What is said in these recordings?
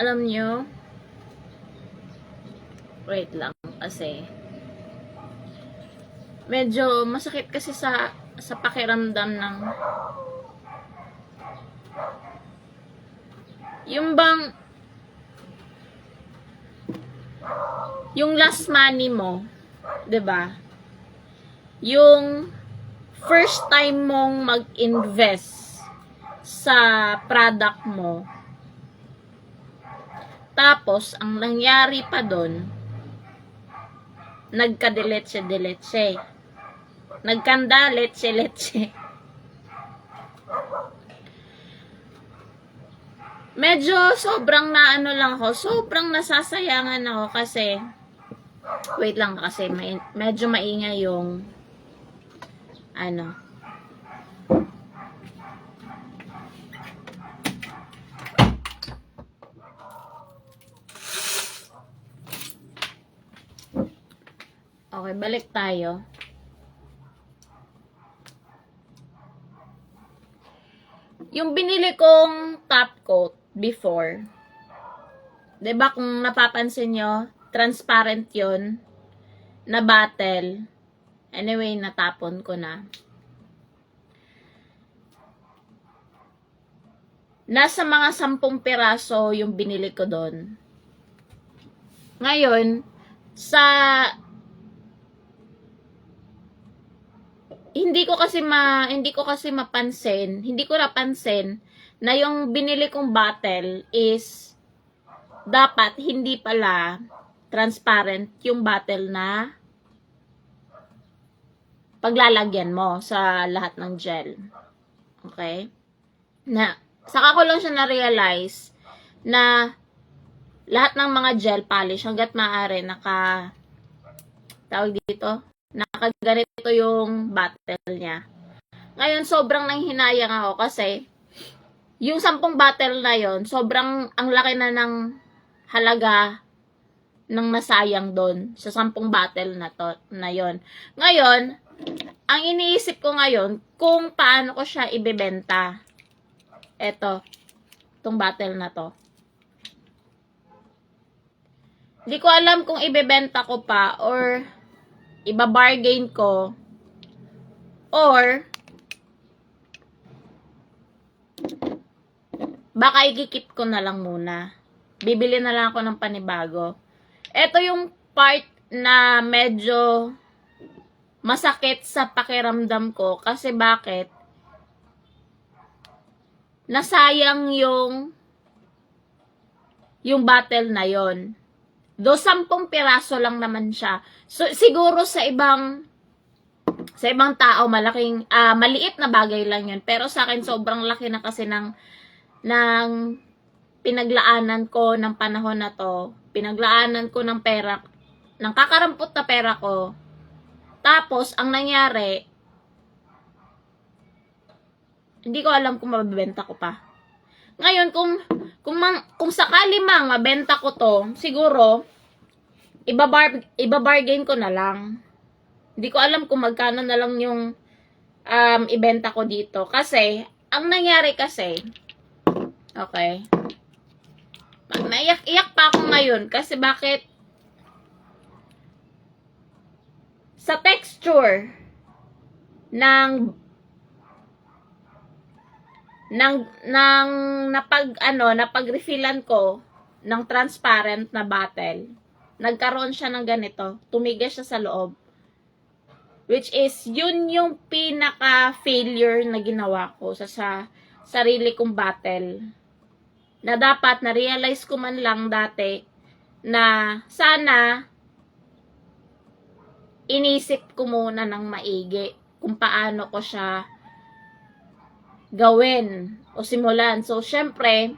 alam nyo, wait lang, kasi, medyo masakit kasi sa, sa pakiramdam ng, yung bang, yung last money mo, 'di ba? Yung first time mong mag-invest sa product mo. Tapos ang nangyari pa doon, nagka-deletse-deletse. Nagkanda letse-letse. Medyo sobrang naano lang ako, sobrang nasasayangan ako kasi wait lang kasi may, medyo maingay yung ano Okay, balik tayo. Yung binili kong top coat before, 'di ba kung napapansin nyo, transparent yon na bottle. Anyway, natapon ko na. Nasa mga sampung piraso yung binili ko doon. Ngayon, sa hindi ko kasi ma hindi ko kasi mapansin, hindi ko napansin na yung binili kong bottle is dapat hindi pala transparent yung bottle na paglalagyan mo sa lahat ng gel. Okay? Na, saka ko lang siya na-realize na lahat ng mga gel polish hanggat maaari naka tawag dito nakaganito yung bottle niya. Ngayon, sobrang nanghinayang ako kasi yung sampung bottle na yon sobrang ang laki na ng halaga ng nasayang doon sa sampung bottle na to na yon. Ngayon, ang iniisip ko ngayon kung paano ko siya ibebenta. Eto, tong bottle na to. Hindi ko alam kung ibebenta ko pa or iba-bargain ko or baka ikikip ko na lang muna. Bibili na lang ako ng panibago. Ito yung part na medyo masakit sa pakiramdam ko kasi bakit nasayang yung yung battle na yon. Do sampung piraso lang naman siya. So siguro sa ibang sa ibang tao malaking ah, maliit na bagay lang yun. Pero sa akin sobrang laki na kasi ng ng pinaglaanan ko ng panahon na to. Pinaglaanan ko ng pera ng kakarampot na pera ko. Tapos ang nangyari hindi ko alam kung mabebenta ko pa. Ngayon, kung, kung, man, kung sakali mang mabenta ko to, siguro, ibabar, ibabargain ko na lang. Hindi ko alam kung magkano na lang yung um, ibenta ko dito. Kasi, ang nangyari kasi, okay, naiyak-iyak pa ako ngayon kasi bakit sa texture ng nang nang napag ano napag refillan ko ng transparent na bottle nagkaroon siya ng ganito tumigas siya sa loob. Which is yun yung pinaka failure na ginawa ko sa, sa sarili kong bottle na dapat na realize ko man lang dati na sana inisip ko muna ng maigi kung paano ko siya gawin o simulan. So, syempre,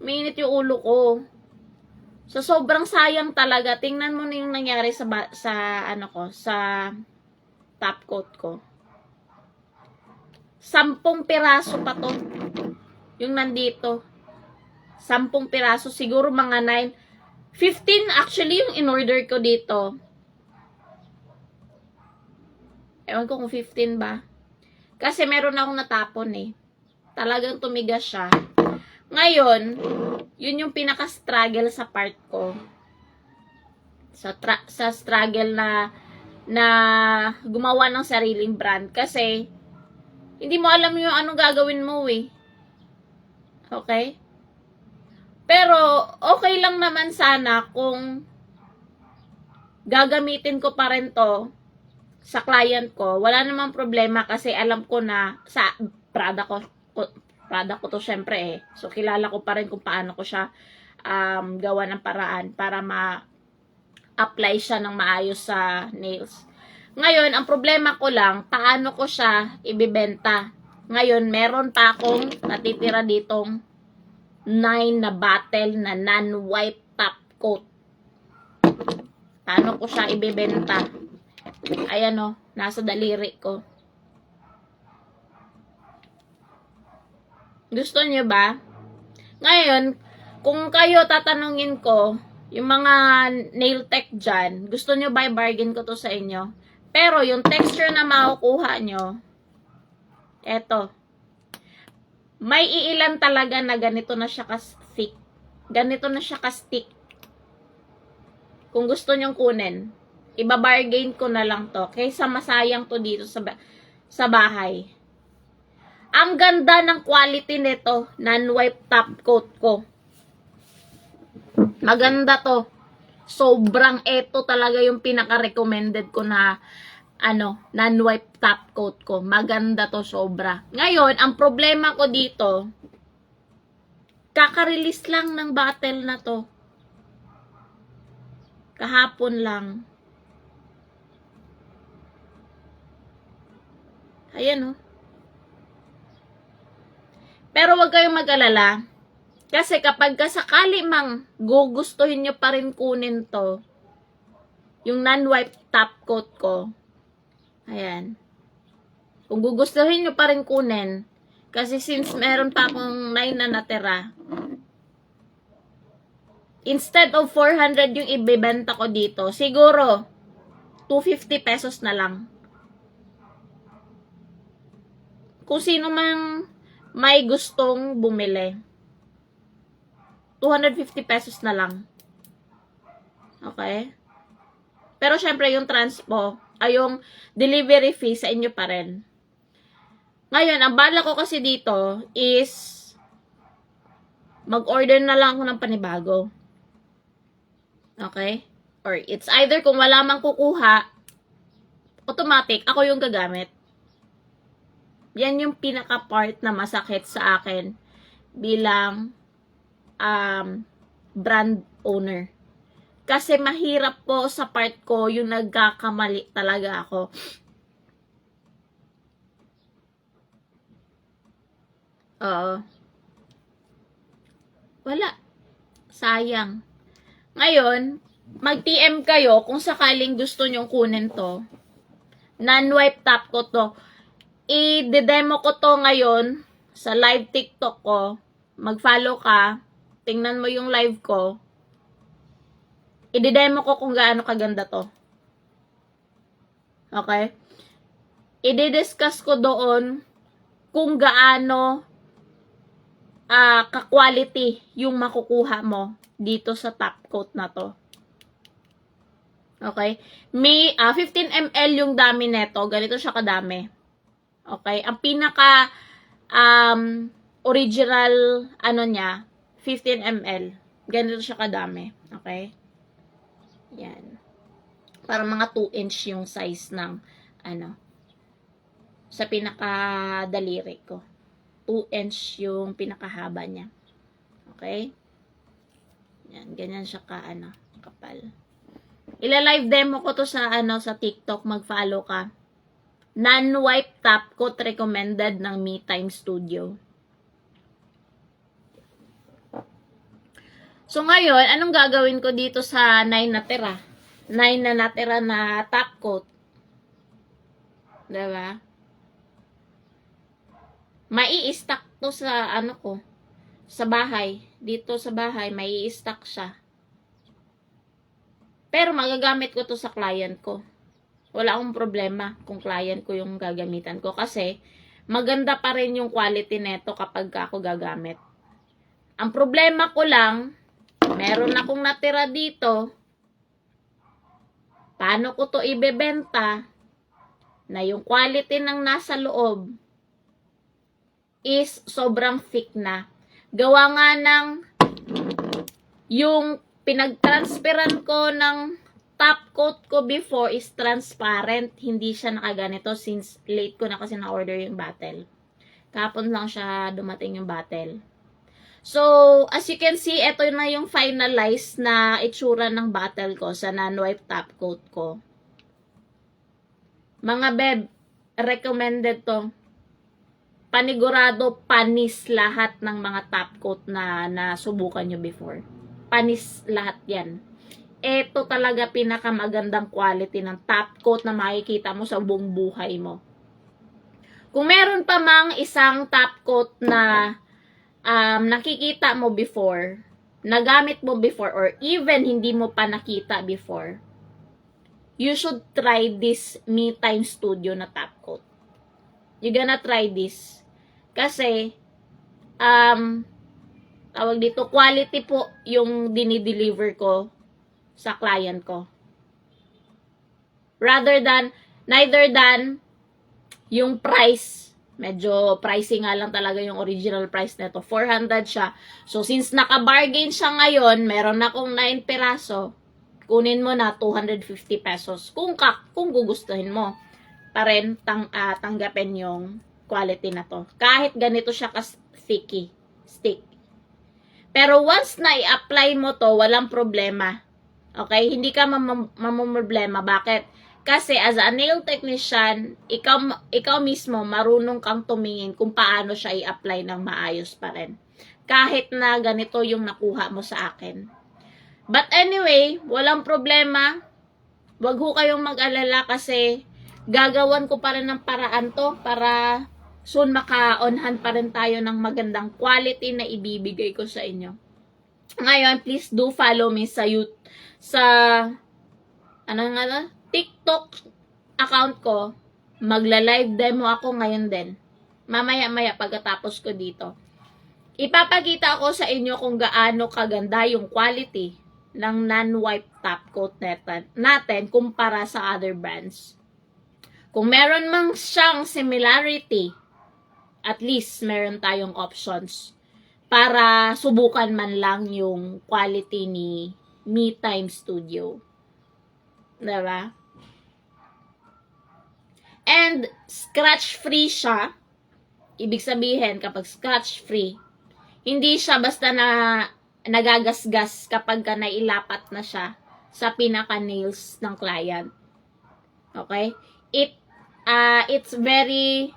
minit yung ulo ko. So, sobrang sayang talaga. Tingnan mo na yung nangyari sa, sa ano ko, sa top coat ko. Sampung piraso pa to. Yung nandito. Sampung piraso. Siguro mga 9. 15 actually yung in-order ko dito. Ewan ko kung 15 ba. Kasi meron akong natapon eh. Talagang tumigas siya. Ngayon, yun yung pinaka-struggle sa part ko. Sa, sa struggle na na gumawa ng sariling brand kasi hindi mo alam yung anong gagawin mo eh. Okay? Pero okay lang naman sana kung gagamitin ko pa rin to sa client ko. Wala namang problema kasi alam ko na sa product ko, ko product ko to syempre eh. So kilala ko pa rin kung paano ko siya um, gawa ng paraan para ma apply siya ng maayos sa nails. Ngayon, ang problema ko lang, paano ko siya ibibenta. Ngayon, meron pa akong natitira ditong 9 na bottle na non-wipe top coat. Paano ko siya ibibenta? Ayan o, nasa daliri ko. Gusto niyo ba? Ngayon, kung kayo tatanungin ko, yung mga nail tech dyan, gusto nyo ba i-bargain ko to sa inyo? Pero yung texture na makukuha nyo, eto. May iilan talaga na ganito na siya ka-thick. Ganito na siya ka-stick. Kung gusto nyong kunin, ibabargain ko na lang to. Kaysa masayang to dito sa, sa bahay. Ang ganda ng quality nito, non-wipe top coat ko. Maganda to. Sobrang eto talaga yung pinaka-recommended ko na ano, non-wipe top coat ko. Maganda to sobra. Ngayon, ang problema ko dito, kaka-release lang ng bottle na to. Kahapon lang. Ayan oh. Pero wag kayong mag-alala. Kasi kapag kasakali mang gugustuhin nyo pa rin kunin to, yung non-wipe top coat ko, ayan. Kung gugustuhin nyo pa rin kunin, kasi since meron pa akong 9 na natira, instead of 400 yung ibebenta ko dito, siguro 250 pesos na lang. Kung sino mang may gustong bumili. 250 pesos na lang. Okay? Pero syempre yung transpo, ay yung delivery fee sa inyo pa rin. Ngayon, ang bala ko kasi dito is mag-order na lang ako ng panibago. Okay? Or it's either kung wala mang kukuha, automatic, ako yung gagamit. Yan yung pinaka-part na masakit sa akin bilang um, brand owner. Kasi mahirap po sa part ko yung nagkakamali talaga ako. Oo. Wala. Sayang. Ngayon, mag-TM kayo kung sakaling gusto nyong kunin to. Non-wipe top ko to. I-demo ko to ngayon sa live TikTok ko. Mag-follow ka tingnan mo yung live ko, i-demo ko kung gaano kaganda to. Okay? I-discuss ko doon kung gaano uh, ka-quality yung makukuha mo dito sa top coat na to. Okay? May uh, 15 ml yung dami neto. Ganito siya kadami. Okay? Ang pinaka um, original ano niya 15 ml. Ganito siya kadami. Okay? Yan. Para mga 2 inch yung size ng ano sa pinakadaliri ko. 2 inch yung pinakahaba niya. Okay? Yan, ganyan siya ka ano, kapal. Ila-live demo ko to sa ano sa TikTok, mag-follow ka. Non-wipe top coat recommended ng Me Time Studio. So, ngayon, anong gagawin ko dito sa 9 na tira? 9 na natira na top coat. Diba? Mai-stack to sa ano ko, sa bahay. Dito sa bahay, mai-stack siya. Pero magagamit ko to sa client ko. Wala akong problema kung client ko yung gagamitan ko kasi maganda pa rin yung quality neto kapag ako gagamit. Ang problema ko lang, meron akong natira dito. Paano ko to ibebenta na yung quality ng nasa loob is sobrang thick na. Gawa nga ng yung pinag-transferan ko ng top coat ko before is transparent. Hindi siya nakaganito since late ko na kasi na-order yung bottle. Kapon lang siya dumating yung bottle. So, as you can see, ito na yung finalized na itsura ng bottle ko sa non-wipe top coat ko. Mga beb, recommended to. Panigurado, panis lahat ng mga top coat na nasubukan nyo before. Panis lahat yan. Ito talaga pinakamagandang quality ng top coat na makikita mo sa buong buhay mo. Kung meron pa mang isang top coat na um, nakikita mo before, nagamit mo before, or even hindi mo pa nakita before, you should try this Me Time Studio na top coat. You gonna try this. Kasi, um, tawag dito, quality po yung dinideliver ko sa client ko. Rather than, neither than, yung price, medyo pricey nga lang talaga yung original price nito. 400 siya. So, since naka-bargain siya ngayon, meron akong 9 peraso, kunin mo na 250 pesos. Kung, ka, kung gugustuhin mo, pa rin tang, ah, tanggapin yung quality na to. Kahit ganito siya ka-sticky, stick. Pero once na i-apply mo to, walang problema. Okay? Hindi ka mam- mamumroblema. Bakit? Kasi as a nail technician, ikaw, ikaw mismo marunong kang tumingin kung paano siya i-apply ng maayos pa rin. Kahit na ganito yung nakuha mo sa akin. But anyway, walang problema. Huwag ho kayong mag-alala kasi gagawan ko pa rin ng paraan to para soon maka-onhan pa rin tayo ng magandang quality na ibibigay ko sa inyo. Ngayon, please do follow me sa youth, sa, ano nga na, TikTok account ko. Magla-live demo ako ngayon din. Mamaya-maya pagkatapos ko dito. Ipapakita ko sa inyo kung gaano kaganda yung quality ng non-wipe top coat natin, natin kumpara sa other brands. Kung meron mang siyang similarity, at least meron tayong options para subukan man lang yung quality ni Me Time Studio. Diba? And scratch-free siya. Ibig sabihin, kapag scratch-free, hindi siya basta na nagagasgas kapag ka nailapat na siya sa pinaka-nails ng client. Okay? It, uh, it's very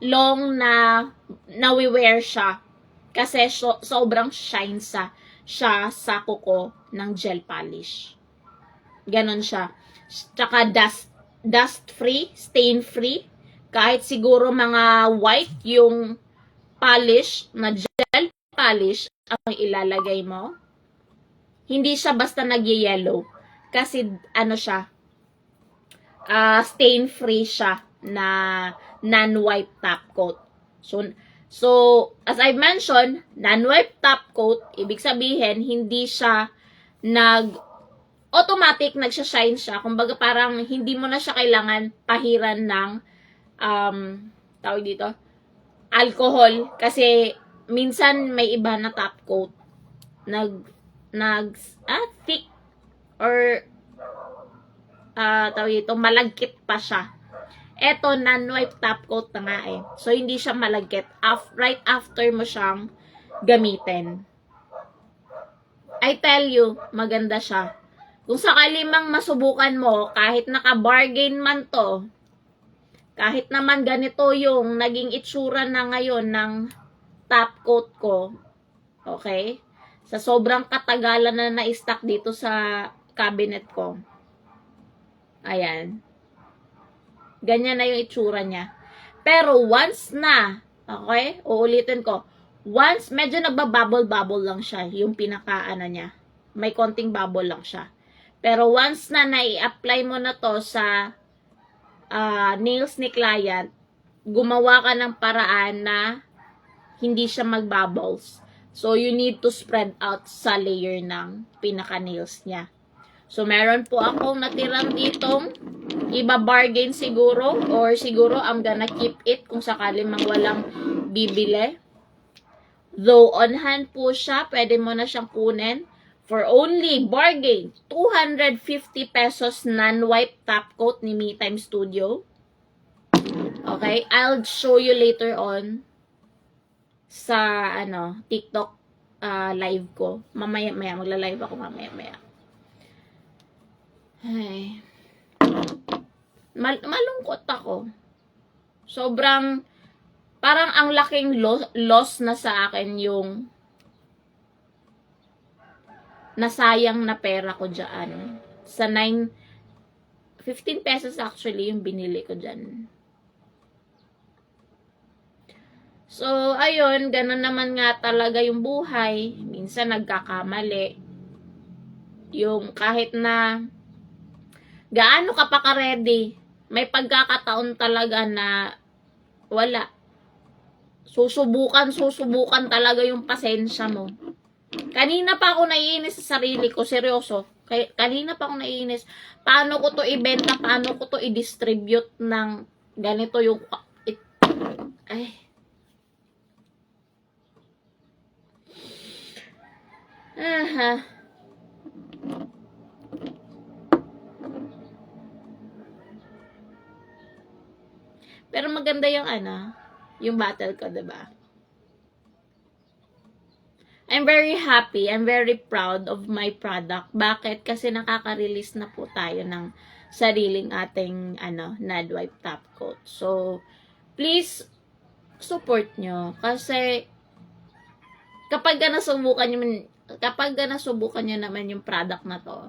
long na nawi-wear siya kasi so, sobrang shine sa siya sa kuko ng gel polish. Ganon siya. Tsaka dust, dust free, stain free. Kahit siguro mga white yung polish na gel polish ang ilalagay mo. Hindi siya basta nag-yellow. Kasi ano siya, uh, stain free siya na non-wipe top coat. So, so as I mentioned, non-wipe top coat, ibig sabihin, hindi siya nag automatic nagsha-shine siya. Kumbaga parang hindi mo na siya kailangan pahiran ng um, tawag dito, alcohol. Kasi minsan may iba na top coat. Nag, nag, ah, thick or ah tawag dito, malagkit pa siya. Eto, non-wipe top coat na nga eh. So, hindi siya malagkit. Af right after mo siyang gamitin. I tell you, maganda siya. Kung sakali mang masubukan mo, kahit naka-bargain man to, kahit naman ganito yung naging itsura na ngayon ng top coat ko, okay? Sa sobrang katagalan na na-stack dito sa cabinet ko. Ayan. Ganyan na yung itsura niya. Pero once na, okay, uulitin ko, once, medyo nagbabubble-bubble lang siya, yung pinaka-ano niya. May konting bubble lang siya. Pero once na nai-apply mo na to sa uh, nails ni client, gumawa ka ng paraan na hindi siya mag-bubbles So, you need to spread out sa layer ng pinaka-nails niya. So, meron po akong natirang ditong iba-bargain siguro or siguro I'm gonna keep it kung sakali mang bibili. Though on hand po siya, pwede mo na siyang kunin for only bargain 250 pesos non-wipe top coat ni Me Time Studio. Okay, I'll show you later on sa ano, TikTok ah, live ko. Mamaya maya magla-live ako mamaya maya. Ay. Mal- malungkot ako. Sobrang parang ang laking lo- loss na sa akin yung nasayang na pera ko dyan. Sa 9, 15 pesos actually yung binili ko dyan. So, ayun, ganun naman nga talaga yung buhay. Minsan nagkakamali. Yung kahit na gaano ka pa ka-ready, may pagkakataon talaga na wala. Susubukan, susubukan talaga yung pasensya mo. Kanina pa ako naiinis sa sarili ko, seryoso. Kanina pa ako naiinis. Paano ko to ibenta, paano ko to i-distribute ng ganito yung... it- ay. Aha. Pero maganda yung ano, yung battle ko, 'di ba? I'm very happy, I'm very proud of my product. Bakit? Kasi nakaka-release na po tayo ng sariling ating ano, Nad Wipe Top Coat. So, please support nyo kasi kapag ka nasubukan nyo kapag ka nasubukan nyo naman yung product na to,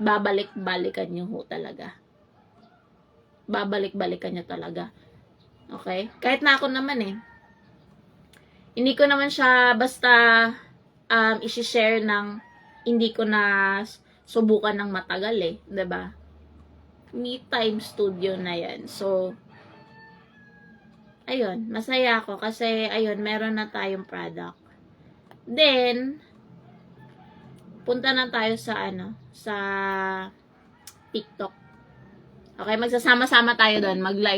babalik-balikan nyo ho talaga. Babalik-balikan nyo talaga. Okay? Kahit na ako naman eh. Hindi ko naman siya basta um, isi-share ng hindi ko na subukan ng matagal eh. ba? Me time studio na yan. So, ayun, masaya ako kasi, ayun, meron na tayong product. Then, punta na tayo sa ano, sa TikTok. Okay, magsasama-sama tayo doon, mag-live